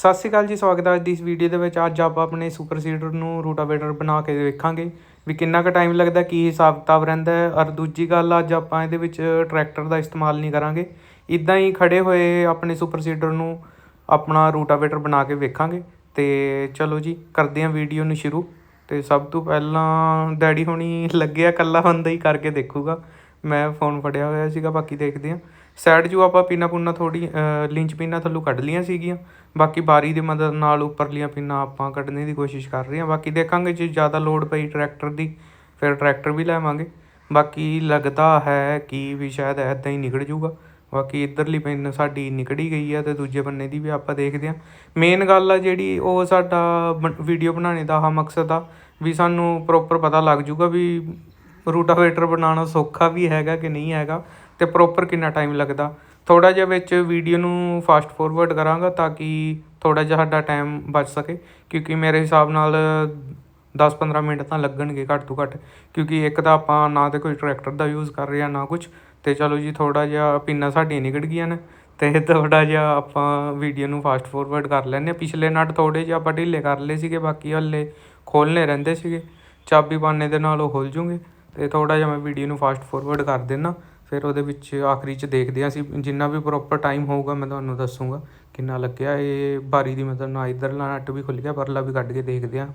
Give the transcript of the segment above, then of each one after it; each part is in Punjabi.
ਸਤਿ ਸ਼੍ਰੀ ਅਕਾਲ ਜੀ, ਸਵਾਗਤ ਹੈ ਅੱਜ ਦੀ ਇਸ ਵੀਡੀਓ ਦੇ ਵਿੱਚ। ਅੱਜ ਆਪਾਂ ਆਪਣੇ ਸੁਪਰ ਸੀਡਰ ਨੂੰ ਰੂਟਾਵੇਟਰ ਬਣਾ ਕੇ ਵੇਖਾਂਗੇ ਵੀ ਕਿੰਨਾ ਕੁ ਟਾਈਮ ਲੱਗਦਾ, ਕੀ ਹਿਸਾਬ ਕਿਤਾਬ ਰਹਿੰਦਾ ਹੈ। ਔਰ ਦੂਜੀ ਗੱਲ, ਅੱਜ ਆਪਾਂ ਇਹਦੇ ਵਿੱਚ ਟਰੈਕਟਰ ਦਾ ਇਸਤੇਮਾਲ ਨਹੀਂ ਕਰਾਂਗੇ। ਇਦਾਂ ਹੀ ਖੜੇ ਹੋਏ ਆਪਣੇ ਸੁਪਰ ਸੀਡਰ ਨੂੰ ਆਪਣਾ ਰੂਟਾਵੇਟਰ ਬਣਾ ਕੇ ਵੇਖਾਂਗੇ। ਤੇ ਚਲੋ ਜੀ, ਕਰਦੇ ਹਾਂ ਵੀਡੀਓ ਨੂੰ ਸ਼ੁਰੂ। ਤੇ ਸਭ ਤੋਂ ਪਹਿਲਾਂ ਡੈਡੀ ਹੁਣੀ ਲੱਗਿਆ ਕੱਲਾ ਬੰਦਾ ਹੀ ਕਰਕੇ ਦੇਖੂਗਾ। ਮੈਂ ਫੋਨ ਫੜਿਆ ਹੋਇਆ ਸੀਗਾ, ਬਾਕੀ ਦੇਖਦੇ ਹਾਂ। ਸਾਈਡ 'ਚੋਂ ਆਪਾਂ ਪੀਨਾ ਪੁੰਨਾ ਥੋੜ੍ਹੀ ਲਿੰਚ ਪੀਨਾ ਥੱਲੋਂ ਕੱਢ ਲਈਆਂ ਸੀਗੀਆਂ। ਬਾਕੀ ਬਾਰੀ ਦੀ ਮਦਦ ਨਾਲ ਉੱਪਰਲੀਆਂ ਪਿੰਨਾਂ ਆਪਾਂ ਕੱਢਣ ਦੀ ਕੋਸ਼ਿਸ਼ ਕਰ ਰਹੇ ਹਾਂ। ਬਾਕੀ ਦੇਖਾਂਗੇ ਜੇ ਜ਼ਿਆਦਾ ਲੋੜ ਪਈ ਟਰੈਕਟਰ ਦੀ, ਫਿਰ ਟਰੈਕਟਰ ਵੀ ਲੈਵਾਂਗੇ। ਬਾਕੀ ਲੱਗਦਾ ਹੈ ਕਿ ਵੀ ਸ਼ਾਇਦ ਇੱਦਾਂ ਹੀ ਨਿਕਲ ਜੂਗਾ। ਬਾਕੀ ਇੱਧਰਲੀ ਪਿੰਨ ਸਾਡੀ ਨਿਕੜੀ ਗਈ ਆ ਅਤੇ ਦੂਜੇ ਬੰਨੇ ਦੀ ਵੀ ਆਪਾਂ ਦੇਖਦੇ ਹਾਂ। ਮੇਨ ਗੱਲ ਆ ਜਿਹੜੀ ਉਹ ਸਾਡਾ ਵੀਡੀਓ ਬਣਾਉਣੇ ਦਾ ਆਹ ਮਕਸਦ ਆ, ਵੀ ਸਾਨੂੰ ਪ੍ਰੋਪਰ ਪਤਾ ਲੱਗ ਜੂਗਾ ਵੀ ਰੂਟਾਵੇਟਰ ਬਣਾਉਣਾ ਸੌਖਾ ਵੀ ਹੈਗਾ ਕਿ ਨਹੀਂ ਹੈਗਾ। ਅਤੇ ਪ੍ਰੋਪਰ ਕਿੰਨਾ ਟਾਈਮ ਲੱਗਦਾ? ਥੋੜ੍ਹਾ ਜਿਹਾ ਵਿੱਚ ਵੀਡੀਓ ਨੂੰ ਫਾਸਟ ਫੋਰਵਰਡ ਕਰਾਂਗਾ ਤਾਂ ਕਿ ਥੋੜ੍ਹਾ ਜਿਹਾ ਸਾਡਾ ਟਾਈਮ ਬਚ ਸਕੇ। ਕਿਉਂਕਿ ਮੇਰੇ ਹਿਸਾਬ ਨਾਲ 10-15 ਮਿੰਟ ਤਾਂ ਲੱਗਣਗੇ ਘੱਟ ਤੋਂ ਘੱਟ। ਕਿਉਂਕਿ ਇੱਕ ਤਾਂ ਆਪਾਂ ਨਾ ਤਾਂ ਕੋਈ ਟਰੈਕਟਰ ਦਾ ਯੂਜ਼ ਕਰ ਰਹੇ ਹਾਂ ਨਾ ਕੁਛ। ਅਤੇ ਚਲੋ ਜੀ, ਥੋੜ੍ਹਾ ਜਿਹਾ ਪਿੰਨਾਂ ਸਾਡੀਆਂ ਨਿਕਲ ਗਈਆਂ ਨੇ। ਅਤੇ ਥੋੜ੍ਹਾ ਜਿਹਾ ਆਪਾਂ ਵੀਡੀਓ ਨੂੰ ਫਾਸਟ ਫੋਰਵਰਡ ਕਰ ਲੈਂਦੇ ਹਾਂ। ਪਿਛਲੇ ਨਟ ਥੋੜ੍ਹੇ ਜਿਹੇ ਆਪਾਂ ਢਿੱਲੇ ਕਰ ਲਏ ਸੀਗੇ, ਬਾਕੀ ਹੱਲੇ ਖੋਲ੍ਹਣੇ ਰਹਿੰਦੇ ਸੀਗੇ। ਚਾਬੀ ਪਾਣੇ ਦੇ ਨਾਲ ਉਹ ਖੁੱਲ ਜੂਗੇ। ਅਤੇ ਥੋੜ੍ਹਾ ਜਿਹਾ ਮੈਂ ਵੀਡੀਓ ਨੂੰ ਫਾਸਟ ਫੋਰਵਰਡ ਕਰ ਦਿੰਦਾ। ਫਿਰ ਉਹਦੇ ਵਿੱਚ ਆਖਰੀ 'ਚ ਦੇਖਦੇ ਹਾਂ ਅਸੀਂ, ਜਿੰਨਾ ਵੀ ਪ੍ਰੋਪਰ ਟਾਈਮ ਹੋਊਗਾ ਮੈਂ ਤੁਹਾਨੂੰ ਦੱਸੂੰਗਾ ਕਿੰਨਾ ਲੱਗਿਆ, ਇਹ ਬਾਰੀ ਦੀ ਮਤਲਬ ਨਾ ਇੱਧਰਲਾ ਨਟ ਵੀ ਖੁੱਲ੍ਹ ਗਿਆ, ਪਰਲਾ ਵੀ ਕੱਢ ਕੇ ਦੇਖਦੇ ਹਾਂ।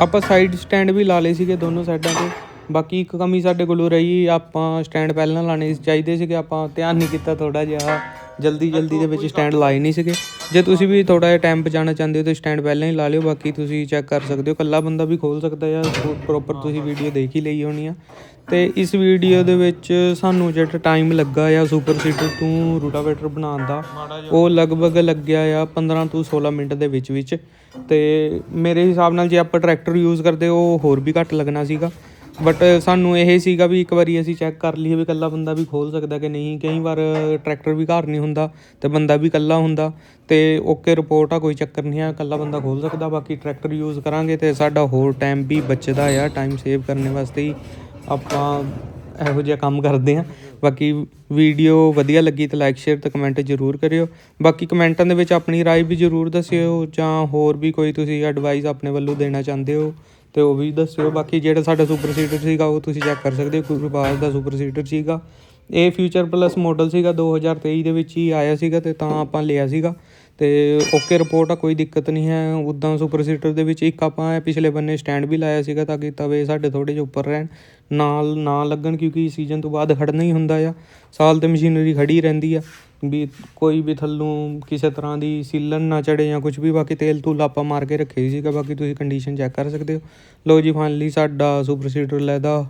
ਆਪਾਂ ਸਾਈਡ ਸਟੈਂਡ ਵੀ ਲਾ ਲਏ ਸੀਗੇ ਦੋਨੋਂ ਸਾਈਡਾਂ ਤੇ। ਬਾਕੀ ਇੱਕ ਕਮੀ ਸਾਡੇ ਕੋਲੋਂ ਰਹੀ, ਆਪਾਂ ਸਟੈਂਡ ਪਹਿਲਾਂ ਲਾਣੇ ਚਾਹੀਦੇ ਸੀਗੇ ਆਪਾਂ, ਧਿਆਨ ਨਹੀਂ ਕੀਤਾ ਥੋੜਾ ਜਿਹਾ। ਜਲਦੀ ਜਲਦੀ ਦੇ ਵਿੱਚ ਸਟੈਂਡ ਲਾਏ ਨਹੀਂ ਸੀਗੇ। ਜੇ ਤੁਸੀਂ ਵੀ ਥੋੜਾ ਜਿਹਾ ਟਾਈਮ ਬਚਾਉਣਾ ਚਾਹੁੰਦੇ ਹੋ ਤਾਂ ਸਟੈਂਡ ਪਹਿਲਾਂ ਹੀ ਲਾ ਲਿਓ, ਬਾਕੀ ਤੁਸੀਂ ਚੈੱਕ ਕਰ ਸਕਦੇ ਹੋ। ਕੱਲਾ ਬੰਦਾ ਵੀ ਖੋਲ ਸਕਦਾ ਆ ਪ੍ਰੋਪਰ ਤੁਸੀਂ ਵੀਡੀਓ ਦੇਖ ਹੀ ਲਈ ਹੋਣੀ ਆ। ਤੇ ਇਸ ਵੀਡੀਓ ਦੇ ਵਿੱਚ ਸਾਨੂੰ ਜਿਹੜਾ ਟਾਈਮ ਲੱਗਾ ਆ ਸੁਪਰ ਸੀਟਰ ਤੋਂ ਰੂਟਾਵੇਟਰ ਬਣਾਉਣ ਦਾ ਉਹ ਲਗਭਗ ਲੱਗਿਆ ਆ 15 ਤੋਂ 16 ਮਿੰਟ ਦੇ ਵਿੱਚ ਵਿੱਚ। ਤੇ ਮੇਰੇ ਹਿਸਾਬ ਨਾਲ ਜੇ ਆਪਾਂ ਟਰੈਕਟਰ ਯੂਜ਼ ਕਰਦੇ ਉਹ ਹੋਰ ਵੀ ਘੱਟ ਲੱਗਣਾ ਸੀਗਾ। ਬਟ ਸਾਨੂੰ ਇਹ ਸੀਗਾ ਵੀ ਇੱਕ ਵਾਰੀ ਅਸੀਂ ਚੈੱਕ ਕਰ ਲਈਏ ਵੀ ਇਕੱਲਾ ਬੰਦਾ ਵੀ ਖੋਲ ਸਕਦਾ ਕਿ ਨਹੀਂ। ਕਈ ਵਾਰ ਟਰੈਕਟਰ ਵੀ ਘਰ ਨਹੀਂ ਹੁੰਦਾ ਤੇ ਬੰਦਾ ਵੀ ਇਕੱਲਾ ਹੁੰਦਾ। ਤੇ ਓਕੇ ਰਿਪੋਰਟ ਆ ਕੋਈ ਚੱਕਰ ਨਹੀਂ ਆ ਇਕੱਲਾ ਬੰਦਾ ਖੋਲ ਸਕਦਾ। ਬਾਕੀ ਟਰੈਕਟਰ ਯੂਜ਼ ਕਰਾਂਗੇ ਤੇ ਸਾਡਾ ਹੋਰ ਟਾਈਮ ਵੀ ਬਚਦਾ ਆ ਟਾਈਮ ਸੇਵ ਕਰਨ ਵਾਸਤੇ ਹੀ। ਆਪਾਂ ਇਹੋ ਜਿਹਾ ਕੰਮ ਕਰਦੇ ਆ ਬਾਕੀ ਵੀਡੀਓ ਵਧੀਆ ਲੱਗੀ ਤਾਂ ਲਾਈਕ ਸ਼ੇਅਰ ਤੇ ਕਮੈਂਟ ਜ਼ਰੂਰ ਕਰਿਓ ਬਾਕੀ ਕਮੈਂਟਾਂ ਦੇ ਵਿੱਚ ਆਪਣੀ رائے ਵੀ ਜ਼ਰੂਰ ਦੱਸਿਓ ਜਾਂ ਹੋਰ ਵੀ ਕੋਈ ਤੁਸੀਂ ਐਡਵਾਈਸ ਆਪਣੇ ਵੱਲੋਂ ਦੇਣਾ ਚਾਹੁੰਦੇ ਹੋ ਤੇ ਉਹ ਵੀ ਦੱਸਿਓ ਬਾਕੀ ਜਿਹੜਾ ਸਾਡਾ ਸੁਪਰ ਸੀਟਰ ਸੀਗਾ ਉਹ ਤੁਸੀਂ ਚੈੱਕ ਕਰ ਸਕਦੇ ਹੋ ਗੁਰਬਾਜ ਦਾ ਸੁਪਰ ਸੀਟਰ ਸੀਗਾ ਇਹ ਫਿਊਚਰ ਪਲੱਸ ਮਾਡਲ ਸੀਗਾ 2023 ਦੇ ਵਿੱਚ ਹੀ ਆਇਆ ਸੀਗਾ ਤੇ ਤਾਂ ਆਪਾਂ ਲਿਆ ਸੀਗਾ ਅਤੇ ਓਕੇ ਰਿਪੋਰਟ ਆ, ਕੋਈ ਦਿੱਕਤ ਨਹੀਂ ਹੈ। ਉੱਦਾਂ ਸੁਪਰ ਸੀਟਰ ਦੇ ਵਿੱਚ ਇੱਕ ਆਪਾਂ ਪਿਛਲੇ ਬੰਨੇ ਸਟੈਂਡ ਵੀ ਲਾਇਆ ਸੀਗਾ ਤਾਂ ਕਿ ਤਵੇ ਸਾਡੇ ਥੋੜ੍ਹੇ ਜਿਹੇ ਉੱਪਰ ਰਹਿਣ। ਨਾਲ, ਨਾ ਲੱਗਣ ਕਿਉਂਕਿ ਸੀਜ਼ਨ ਤੋਂ ਬਾਅਦ ਖੜਨਾ ਹੀ ਹੁੰਦਾ ਆ। ਸਾਲ ਤੇ ਮਸ਼ੀਨਰੀ ਖੜੀ ਰਹਿੰਦੀ ਆ। ਵੀ ਕੋਈ ਵੀ ਥੱਲੋਂ ਕਿਸੇ ਤਰ੍ਹਾਂ ਦੀ ਸੀਲਨ ਨਾ ਚੜੇ ਜਾਂ ਕੁਝ ਵੀ, ਬਾਕੀ ਤੇਲ ਤੂਲ ਆਪਾਂ ਮਾਰ ਕੇ ਰੱਖੇ ਸੀਗਾ, ਬਾਕੀ ਤੁਸੀਂ ਕੰਡੀਸ਼ਨ ਚੈੱਕ ਕਰ ਸਕਦੇ ਹੋ। ਲੋ ਜੀ ਫਾਈਨਲੀ ਸਾਡਾ ਸੁਪਰ ਸੀਟਰ ਲੈਦਾ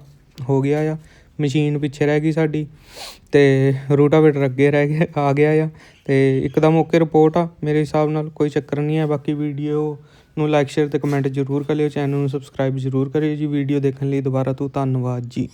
ਹੋ ਗਿਆ ਆ। ਮਸ਼ੀਨ ਪਿੱਛੇ ਰਹਿ ਗਈ ਸਾਡੀ ਤੇ ਰੂਟਾਵੇਟਰ ਅੱਗੇ ਰਹਿ ਗਿਆ, ਆ ਗਿਆ ਆ ਅਤੇ ਇੱਕਦਮ ਓਕੇ ਰਿਪੋਰਟ ਆ, ਮੇਰੇ ਹਿਸਾਬ ਨਾਲ ਕੋਈ ਚੱਕਰ ਨਹੀਂ ਹੈ। ਬਾਕੀ ਵੀਡੀਓ ਨੂੰ ਲਾਈਕ ਸ਼ੇਅਰ ਅਤੇ ਕਮੈਂਟ ਜ਼ਰੂਰ ਕਰ ਲਿਓ ਚੈਨਲ ਨੂੰ ਸਬਸਕ੍ਰਾਈਬ ਜ਼ਰੂਰ ਕਰਿਓ ਜੀ। ਵੀਡੀਓ ਦੇਖਣ ਲਈ ਦੁਬਾਰਾ ਤੋਂ ਧੰਨਵਾਦ ਜੀ।